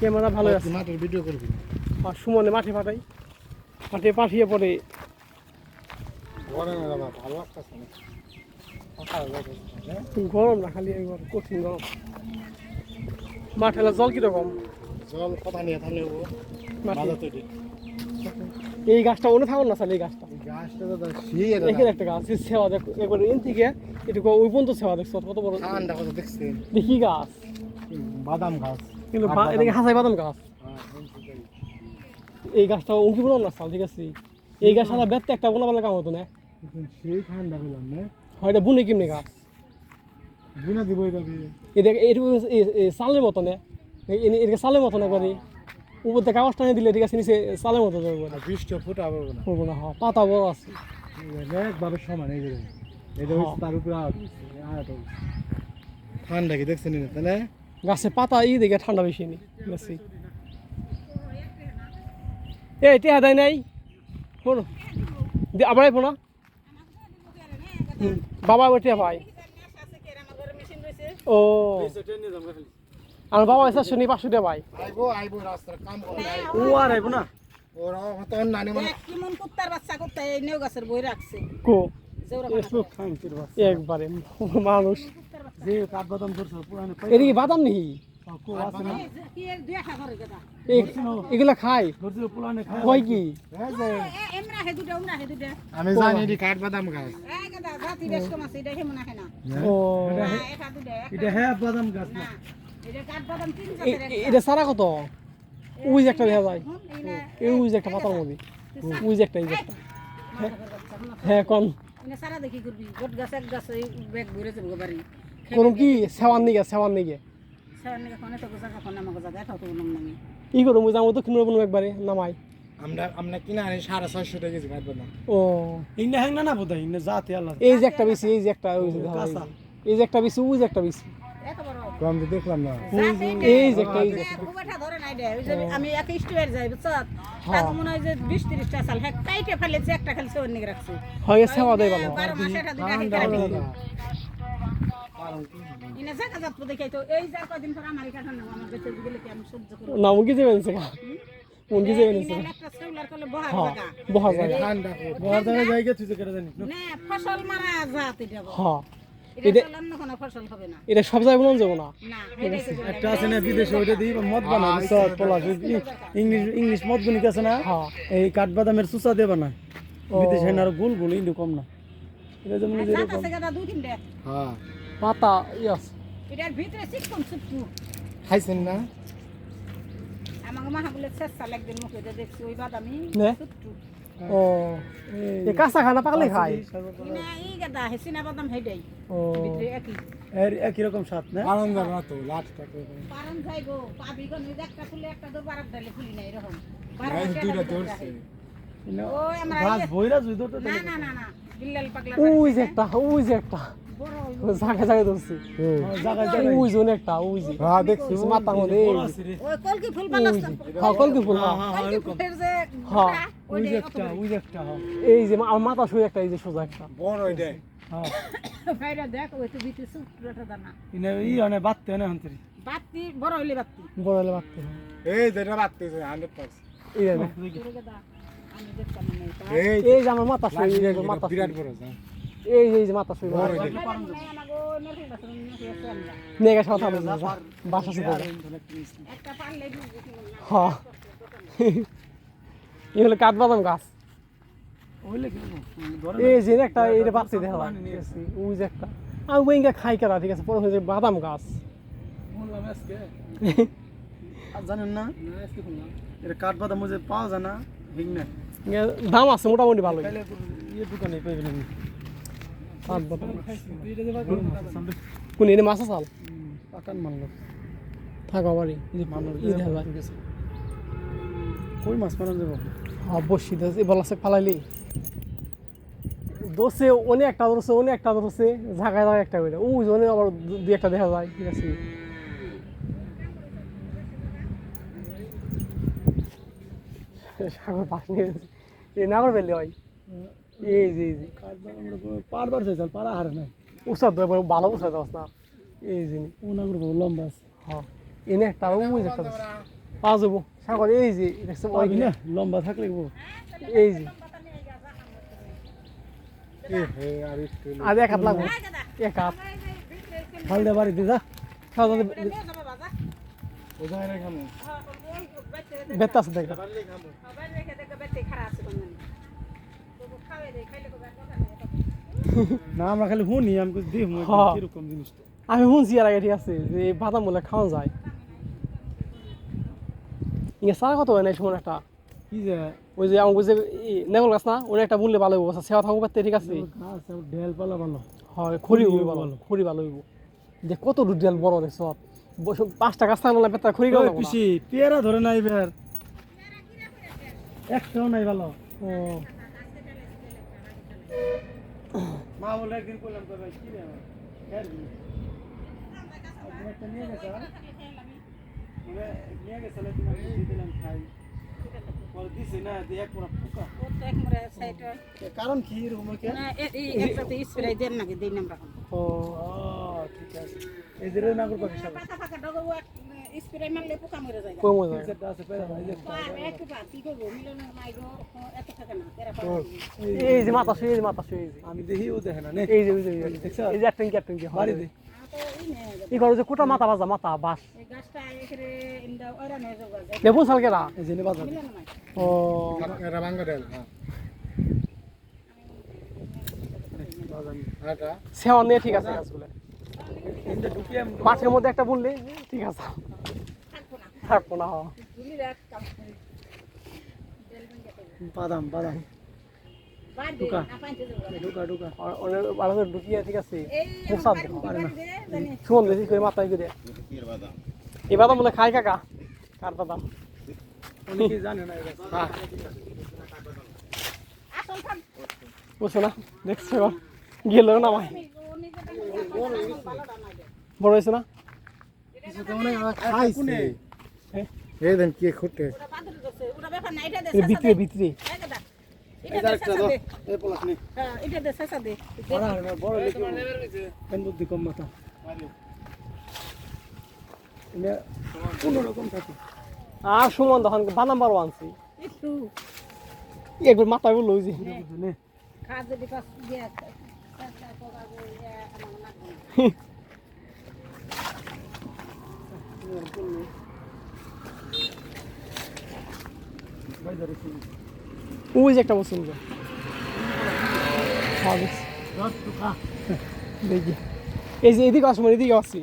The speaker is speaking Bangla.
ক্যামেরা ভালো আছে। মাঠের ভিডিও করবি। আর সুমনে মাঠে পাঠাই মাঠে পাঠিয়ে পরে হ্যাঁ? গরম না খালি একবার কঠিন গরম। মাঠে জল কীরকম? জল কথা নিয়ে থাকলে এই গাছটা অন্য থাকুন না স্যার এই গাছটা? এখানে একটা গাছ সেবা দেখ একবার এন থেকে এটুকু ওই পর্যন্ত সেবা দেখছ কত বড়? দেখছি? দেখি গাছ। বাদাম গাছ। কিন্তু এদিকে হাসাই বাদাম গাছ। হ্যাঁ, এই গাছটা উঁকি বললাম না? সাল ঠিক আছে। এই গাছ সারা বেতে একটা বোনা বলে কাম হতো না? সেই ঠান্ডা পেলাম না। হয়তো বুনে কেমনি গাছ? বুনা যাবে এদিকে এটুকু সালের মতো না? এদিকে সালের মতো না একবারে? উপর থেকে টানে দিলে ঠিক আছে নিচে সালের মতো যাবে বৃষ্টি ফুটা না। না হ্যাঁ পাতা বড় আছে। একভাবে সমান এই এটা হ্যাঁ। তার উপরে ঠান্ডা কি দেখছেন তাহলে গাছে পাতা ই দেখে ঠান্ডা বেশি নেই ঠিক আছে এই টেহা দেয় নাই? শোনো দি- আবার আইবো না? বাবা টেহা পাই ও। আমার বাবা এসে শুনি পাঁচশো পাই আইবো আইবো রাস্তার কাম করে আইবো। ও আর আইবো না? ওরা তো নানি মানে দেখ কেমন কুত্তার বাচ্চা কুত্তা এই নেও গাছের বই রাখছে। কো? জেওরা একবারে মানুষ। যে কাঠ বাদাম করছ পুরানো এদিকে বাদাম নেই? এগুলা খাই কি এমরা হে দুটা উমরা হে দুটা আমি জানি এটি কাঠ বাদাম গাছ। কম হ্যাঁ বাদাম গাছ সারা কত? ওই যে একটা দেখা যায়। এই না এই ওই যে একটা পাতার মধ্যে। ওই যে একটা এই একটা হ্যাঁ ইনা সারা দেখি করবি। গোট গাছ এক গাছ ব্যাগ ভরে যাব বাড়ি। কোন কি সেওয়ান নিগে সেওয়ান নিগে? সারা নিকে কোনে তো গোজা কোন নামা গোজা এটা তো একবারে নামাই। আমরা আমরা কিনা আনি সাড়ে ছয়শো টাকা কেজি কাঠ বাদাম ও। ইন্না হ্যাং না না বোধ হয় ইন্না জাতি আল্লাহ। এই যে একটা বেশি এই যে একটা ওই যে এই যে। একটা বেশি ওই যে একটা বেশি। কম তো দেখলাম না। এই যে একটা এই যে। একটা। খুব ধরে নাই দে ওই যে আমি এক স্টোয়ার যাই বুঝছ? হ্যাঁ। তাকে মনে হয় যে বিশ তিরিশটা সাল হ্যাঁ কাইটে ফেলেছে একটা খালি সেওয়ার নিকে রাখছে। হয় সেওয়া দেয় ভালো। ইনে জায়গা যাত দেখাই তো এই পর আমার আমার গেলে কি আমি সহ্য করব? না একটা করলে বহার জায়গা। ঠান্ডা জায়গা তুই না ফসল মারা এটা হ্যাঁ। এটা সব জায়গায় বলুন যাব না। একটা আছে না বিদেশে ওইটা দিয়ে মদ বানায় বুঝছ? পোলা ইংলিশ ইংলিশ মদ গুলি আছে না? হ্যাঁ। এই কাঠবাদামের সুসা দেবে না ও। বিদেশে না আরও গুল গুল ইন্দু কম না। এটা যেমন হ্যাঁ। পাতা ইয়াস। এটার ভিতরে চিকন চুপটু খাইছেন না? আমাকে মাহা বলে চেষ্টা লাগবে মুখে দেখছি ওই বাদামি নে? ও এ কাঁচা খানা পাকলে খায়। ইনে এই গাদা হে সিনা বাদাম হেডাই। ও। ভিতরে একই। এর একই রকম স্বাদ না? আনন্দ না তো লাস্টটা পারন যাই গো পাবি গো নই একটা ফুলে একটা দো বারাক ডালে ফুলি নাই এরকম। বারো গাছ মাসে দুইটা ধরছে। ওই আমরা ইয়ে- বইরা জুই ধরতে না না না না বিল্লাল পাগলা ওই যে একটা ওই যে একটা। জায়গা জায়গা ধরছি। জায়গায় ওই জন্য একটা ওই যে। হ্যাঁ দেখছি। মধ্যে। ওই কলকি ফুল হ্যাঁ কলকি হ্যাঁ। ওই যে ওই যে একটা এই যে আমার মাথা শুয়ে একটা এই যে সোজা একটা। বড় এটা হ্যাঁ। ভাইরা দেখ ওই তো ভিতরে সুটটা দানা। ইনে ই অনে বাত্তে না হন্তরি। বাতি বড় হইলে বাতি। বড় হলে বাড়তে এই যেটা বাত্তেছে 100% এই যে এই আমার মাথা শুয়ে মাথা বিরাট বড় এই এই যে মাথা শুয়ে এটা আমরা নেগা সাথে আমি বাসা শুয়ে হ্যাঁ এই হলো কাঠবাদাম গাছ। এই যে একটা এইটা বাচ্চা দেখা। ওই যে একটা। আমি ওইঙ্গা খাই কেনা? ঠিক আছে পরে হয়েছে বাদাম গাছ। জানেন না? এটা কাঠবাদাম পাওয়া যায় না দাম আছে মোটামুটি তাহলে ইয়ে দোকানে পাইবেন কোন এনে মাছ আসাল পাকান মানলো থাকা বাড়ি কই মাছ মারা যাব বসি দোষ ফালাইলি। দোষে অনেক একটা ধরছে অনেক একটা ধরছে ঝাঁকায় ঝাঁকায় একটা করে ওই জন্য আবার দুই একটা দেখা যায় ঠিক আছে? সাগর পাশ নিয়ে। এই নাগর বেলে হয়। এই যে এই যে কাঠবাদাম পারবার চাই পারা হারে নাই। এবার ভালো উৎসাহ দোষ না এই করে লম্বা আছে। হ্যাঁ। এনে একটা ওই একটা। পাওয়া যাব। সাগর এই যে ওই না? লম্বা থাকলে এই যে। আর এক হাত লাগবো। এক হাত। ফালদা বাড়ি দে যা। খাওয়া দাওয়া ও যায় না খামু বেতা আছে দেখ। না আমরা খালি শুনি আমি দিই হ্যাঁ। কীরকম জিনিসটা আমি শুনছি আর আগে ঠিক আছে যে বাদাম বলে খাওয়া যায়। ইয়ে সারা কত হয় না সময় একটা? কি যে? ওই যে আমার যে নেগল গাছ না ওটা একটা বললে ভালো হইব সেবা থাকব পারতে ঠিক আছে? ঢেল পালা ভালো। হয় খড়ি হইব ভালো। খড়ি ভালো হইব। যে কত ডুডিয়াল বড় দেখছ বসে পাঁচটা গাছ থাকলে না বেতা খড়ি গেল পিসি পেয়ারা ধরে নাই বের একটাও নাই ভালো। ও। মা বলে একদিন করলাম তো ভাই কি রে আমার? আপনি একটা নিয়ে গেছে আর? নিয়ে গেছে না, তোমার দিয়ে দিলাম খাই। কারণ কি এরকম হয়? স্প্রে যে মারলে পোকা মরে যায় একটা আছে, পেয়ারা ভাই, এই যে একটা। একটু পা কি করব মিলনের মাই এত থাকে না এরা এই যে মাথা শুয়ে মাথা শুয়ে আমি দেখি ও দেখে না এই যে এই যে, এই যে দেখছ? এই যে একটা একটা কি বাড়ি দে। এই করো যে কোটা মাথা বাজা মাথা বাস। এই গাছটা এখানে ইন্দা ওরা নিয়ে যাব দেবো সালকেরা এই যে বাজার সেওয়া ঠিক আছে গাছগুলো। মাঠের মধ্যে একটা বললে ঠিক আছে। থাকব না হ্যাঁ। বাদাম বাদাম। বাদ ঢুকা। অনেক ভালো করে ঢুকিয়ে ঠিক আছে। এই মুসাদ পারে না। জানি সুমন বেশি করে মাথায় করে এই বাদাম বলে খাই কাকা? কার বাদাম? অনেকে জানে না হ্যাঁ। বুঝছ না দেখছ? গেল না ভাই। বড় হয়েছে না? কম মাথা। থাকে। আর সুমন তখন বাদাম বারো আনছি একটু একবার মাথায় বলল যে। ওই যে একটা টাকা দেখি। এই যে এদিকে আসব এদিকে আসছি